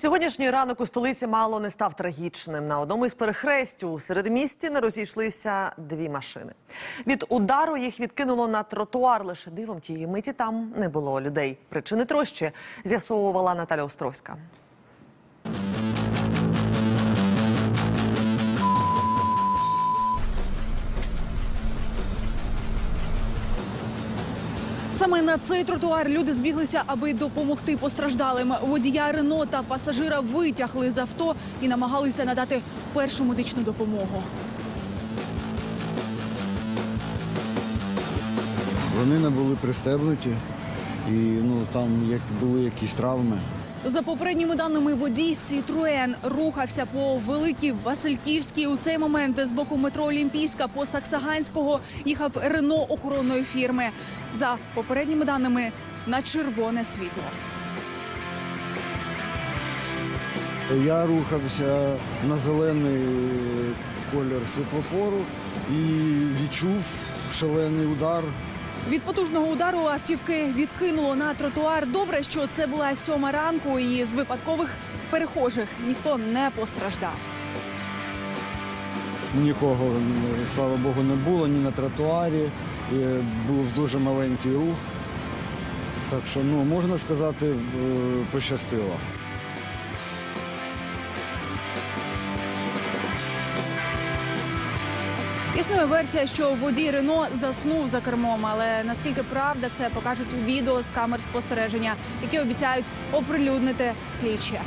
Сьогоднішній ранок у столиці мало не став трагічним. На одному із перехрестю у середмісті не розійшлися дві машини. Від удару їх відкинуло на тротуар. Лише дивом тієї миті там не було людей. Причини трощі з'ясовувала Наталя Островська. Саме на цей тротуар люди збіглися, аби допомогти постраждалим. Водія Рено та пасажира витягли з авто і намагалися надати першу медичну допомогу. Вони не були пристебнуті і ну, там як були якісь травми. За попередніми даними, водій Сітруен рухався по Великій Васильківській. У цей момент з боку метро Олімпійська по Саксаганського їхав Рено охоронної фірми. За попередніми даними на червоне світло. Я рухався на зелений колір світлофору і відчув шалений удар. Від потужного удару автівки відкинуло на тротуар. Добре, що це була сьома ранку, і з випадкових перехожих ніхто не постраждав. Нікого, слава Богу, не було ні на тротуарі. Е, Був дуже маленький рух. Так що, ну, можна сказати, е, пощастило. Існує версія, що водій Рено заснув за кермом, але наскільки правда це покажуть відео з камер спостереження, які обіцяють оприлюднити слідчі.